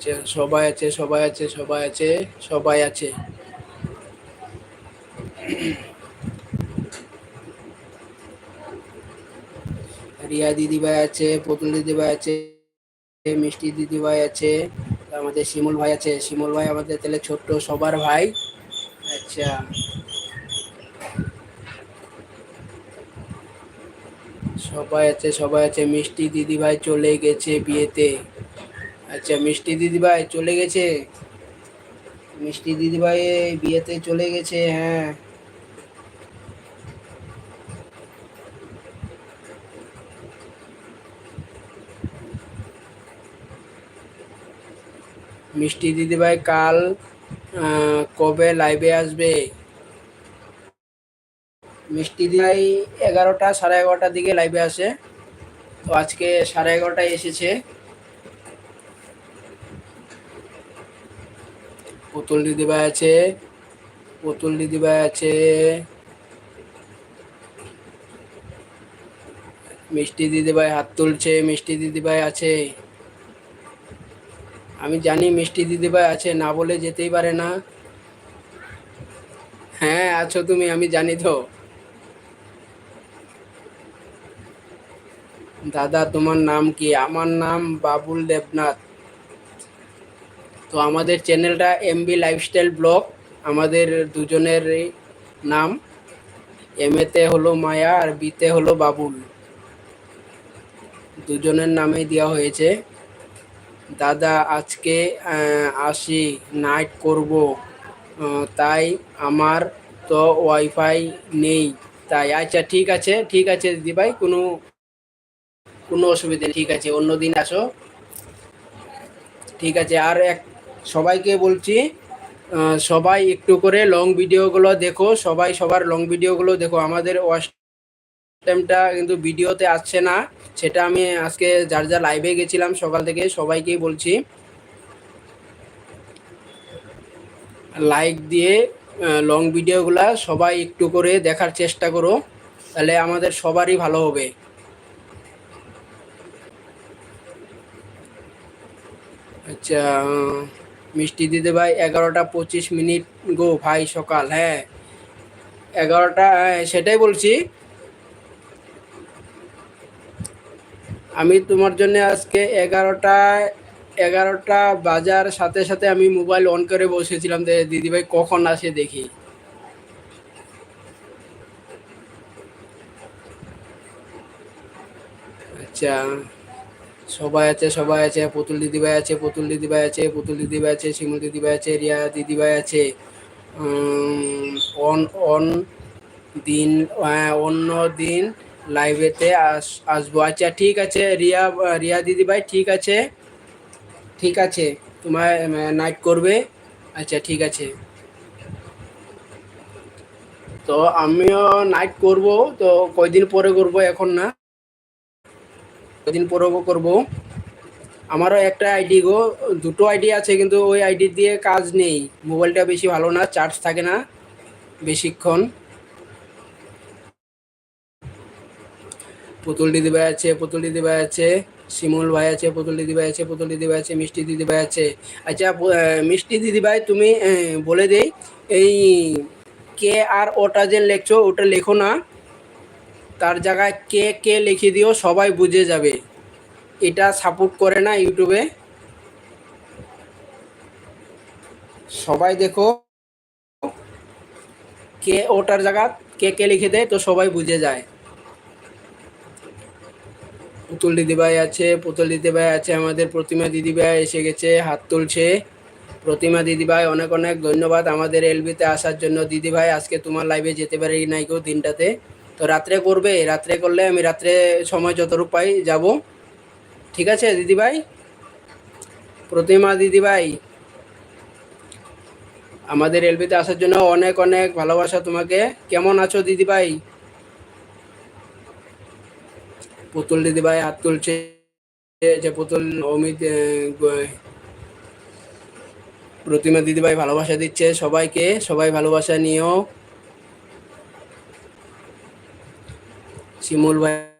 আচ্ছা সবাই আছে সবাই আছে সবাই আছে সবাই আছে। রিয়া দিদিভাই আছে, পুতুল দিদিভাই আছে, মিষ্টি দিদিভাই আছে, আমাদের শিমুল ভাই আছে। শিমুল ভাই আমাদের তাহলে ছোট্ট সবার ভাই। আচ্ছা। সবাই আছে সবাই আছে, মিষ্টি দিদিভাই চলে গেছে বিয়েতে। আচ্ছা মিষ্টি দিদিভাই চলে গেছে। মিষ্টি দিদিভাই বিয়েতে চলে গেছে হ্যাঁ। মিষ্টি দিদিভাই কাল কবে লাইভে আসবে? মিষ্টি দিদিভাই এগারোটা, সাড়ে এগারোটার দিকে লাইভে আসে। তো আজকে সাড়ে এগারোটায় এসেছে। পুতুল দিদিভাই আছে। পুতুল দিদিভাই আছে। মিষ্টি দিদিভাই হাত তুলছে, মিষ্টি দিদিভাই আছে। আমি জানি মিষ্টি দিদিভাই আছে, না বলে যেতেই পারে না। হ্যাঁ আছো তুমি, আমি জানি তো। দাদা, তোমার নাম কি? আমার নাম বাবুল দেবনাথ। তো আমাদের চ্যানেলটা এমবি লাইফস্টাইল ব্লগ আমাদের দুজনের নাম। এম এতে হলো মায়া আর বিতে হলো বাবুল। দুজনের নামেই দেওয়া হয়েছে। দাদা, আজকে আসি নাইট করব। তাই আমার তো ওয়াইফাই নেই। তাই আচ্ছা ঠিক আছে ঠিক আছে দিদিভাই কোনো কোনো অসুবিধা নেই, ঠিক আছে অন্য দিন আসো। ঠিক আছে, আর এক সবাইকে বলছি সবাই একটু করে লং ভিডিওগুলো দেখো, সবাই সবার লং ভিডিওগুলো দেখো। আমাদের ওয়াশ টাইমটা কিন্তু ভিডিওতে আসছে না, সেটা আমি আজকে যার যা লাইভে গেছিলাম সকাল থেকে সবাইকেই বলছি। লাইক দিয়ে লং ভিডিওগুলা সবাই একটু করে দেখার চেষ্টা করো, তাহলে আমাদের সবারই ভালো হবে। আচ্ছা মিষ্টি দিতে ভাই এগারোটা পঁচিশ মিনিট। গো ভাই সকাল হ্যাঁ। এগারোটা হ্যাঁ, সেটাই বলছি। আমি তোমার জন্য আজকে এগারোটায় এগারোটা বাজার সাথে সাথে আমি মোবাইল অন করে বসেছিলাম দিদিভাই কখন আসে দেখি। আচ্ছা। সবাই আছে সবাই আছে, পুতুল দিদিভাই আছে, পুতুল দিদিভাই আছে, পুতুল দিদিভাই আছে, শিমুল দিদিভাই আছে, রিয়া দিদিভাই আছে। অন অন দিন অন্য দিন লাইভেতে আস, আসব। আচ্ছা ঠিক আছে, রিয়া রিয়া দিদিভাই, ঠিক আছে। ঠিক আছে তোমার নাইট করবে। আচ্ছা ঠিক আছে। তো আমিও নাইট করব। তো কয়দিন পরে করব এখন না? কয়দিন পরেও করব? আমারও একটা আইডি গো, দুটো আইডি আছে, কিন্তু ওই আইডি দিয়ে কাজ নেই। মোবাইলটা বেশি ভালো না চার্জ থাকে না, বেশিক্ষণ। পুতুল দিদি ভাই আছে, পুতুল দিদি ভাই আছে, শিমুল ভাই আছে, পুতুল দিদি ভাই আছে, পুতুল দিদি ভাই আছে, মিষ্টি দিদি ভাই আছে। আচ্ছা মিষ্টি দিদি ভাই, তুমি বলে দেই, এই কে আর ওটা যে লেখছো, ওটা লেখো না। তার জায়গায় কে কে লিখে দিও, সবাই বুঝে যাবে। এটা সাপোর্ট করে না ইউটিউবে সবাই দেখো। কে ওটার জায়গা কে কে লিখে দেয়, তো সবাই বুঝে যায়। পুতুল দিদিভাই আছে, পুতুল দিদিভাই আছে, আমাদের প্রতিমা দিদিভাই এসে গেছে, হাত তুলছে। প্রতিমা দিদিভাই অনেক অনেক ধন্যবাদ আমাদের এলবিতে আসার জন্য। দিদিভাই আজকে তোমার লাইভে যেতে পারি নাই কেউ দিনটাতে। তো রাত্রে করবে, রাত্রে করলে আমি রাত্রে সময় যতটুকু পাই যাব। ঠিক আছে, দিদিভাই? প্রতিমা দিদিভাই, আমাদের এলবিতে আসার জন্য অনেক অনেক ভালোবাসা তোমাকে। কেমন আছো দিদিভাই? পুতুল দিদিভাই হাত তুলছে, যে পুতুল অমিত প্রতিমা দিদিভাই ভালোবাসা দিচ্ছে সবাইকে, সবাই ভালোবাসা নিও। শিমুল ভাই